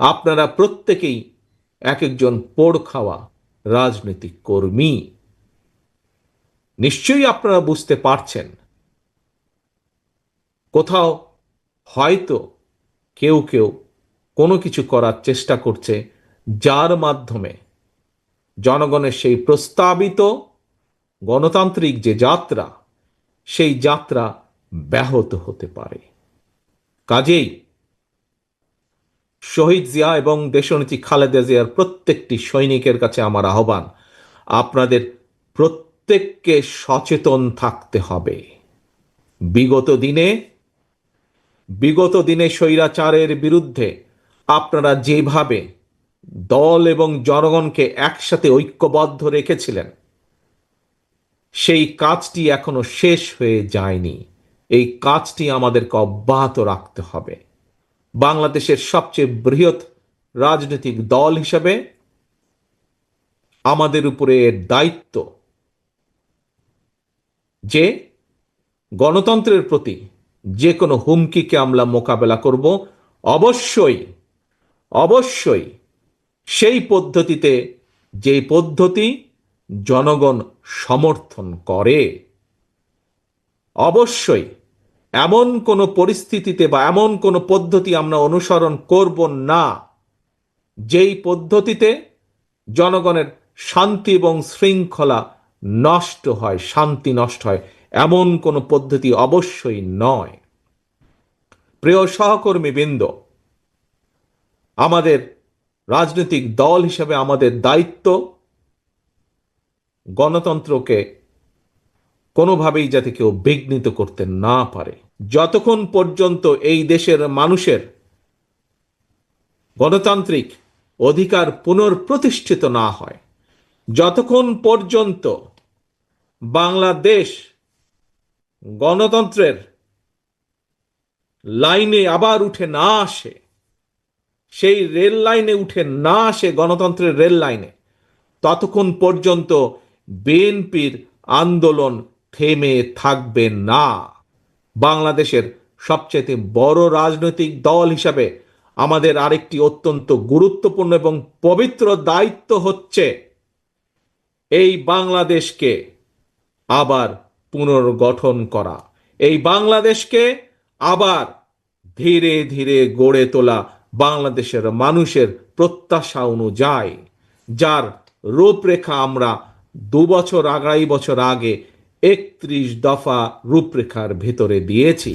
আপনারা প্রত্যেকেই এক একজন পোড় খাওয়া রাজনৈতিক কর্মী। নিশ্চয়ই আপনারা বুঝতে পারছেন। কোথাও হয়তো কেউ কেউ কোনো কিছু করার চেষ্টা করছে, যার মাধ্যমে জনগণের সেই প্রস্তাবিত গণতান্ত্রিক যে যাত্রা, সেই যাত্রা ব্যাহত হতে পারে। কাজেই শহীদ জিয়া এবং দেশনেত্রী খালেদা জিয়ার প্রত্যেকটি সৈনিকের কাছে আমার আহ্বান, আপনাদের প্রত্যেককে সচেতন থাকতে হবে। বিগত দিনে বিগত দিনে স্বৈরাচারের বিরুদ্ধে আপনারা যেভাবে দল এবং জনগণকে একসাথে ঐক্যবদ্ধ রেখেছিলেন, সেই কাজটি এখনও শেষ হয়ে যায়নি। এই কাজটি আমাদেরকে অব্যাহত রাখতে হবে। বাংলাদেশের সবচেয়ে বৃহৎ রাজনৈতিক দল হিসেবে আমাদের উপরে দায়িত্ব যে গণতন্ত্রের প্রতি যে কোনো হুমকিকে আমরা মোকাবেলা করব, অবশ্যই অবশ্যই সেই পদ্ধতিতে যে পদ্ধতি জনগণ সমর্থন করে, অবশ্যই এমন কোনো পরিস্থিতিতে বা এমন কোনো পদ্ধতি আমরা অনুসরণ করব না, যেই পদ্ধতিতে জনগণের শান্তি এবং শৃঙ্খলা নষ্ট হয়, শান্তি নষ্ট হয়, এমন কোনো পদ্ধতি অবশ্যই নয়। প্রিয় সহকর্মী বৃন্দ আমাদের রাজনৈতিক দল হিসেবে আমাদের দায়িত্ব গণতন্ত্রকে কোনোভাবেই যাতে কেউ বিঘ্নিত করতে না পারে। যতক্ষণ পর্যন্ত এই দেশের মানুষের গণতান্ত্রিক অধিকার পুনর্প্রতিষ্ঠিত না হয়, যতক্ষণ পর্যন্ত বাংলাদেশ গণতন্ত্রের লাইনে আবার উঠে না আসে, সেই রেল লাইনে উঠে না আসে গণতন্ত্রের রেল লাইনে, ততক্ষণ পর্যন্ত বিএনপির আন্দোলন থেমে থাকবে না। বাংলাদেশের সবচেয়ে বড় রাজনৈতিক দল হিসাবে আমাদের আরেকটি অত্যন্ত গুরুত্বপূর্ণ এবং পবিত্র দায়িত্ব হচ্ছে এই বাংলাদেশকে আবার পুনর্গঠন করা। এই বাংলাদেশকে আবার ধীরে ধীরে গড়ে তোলা বাংলাদেশের মানুষের প্রত্যাশা অনুযায়ী, যার রূপরেখা আমরা দু বছর আড়াই বছর আগে একত্রিশ দফা রূপরেখার ভেতরে দিয়েছি।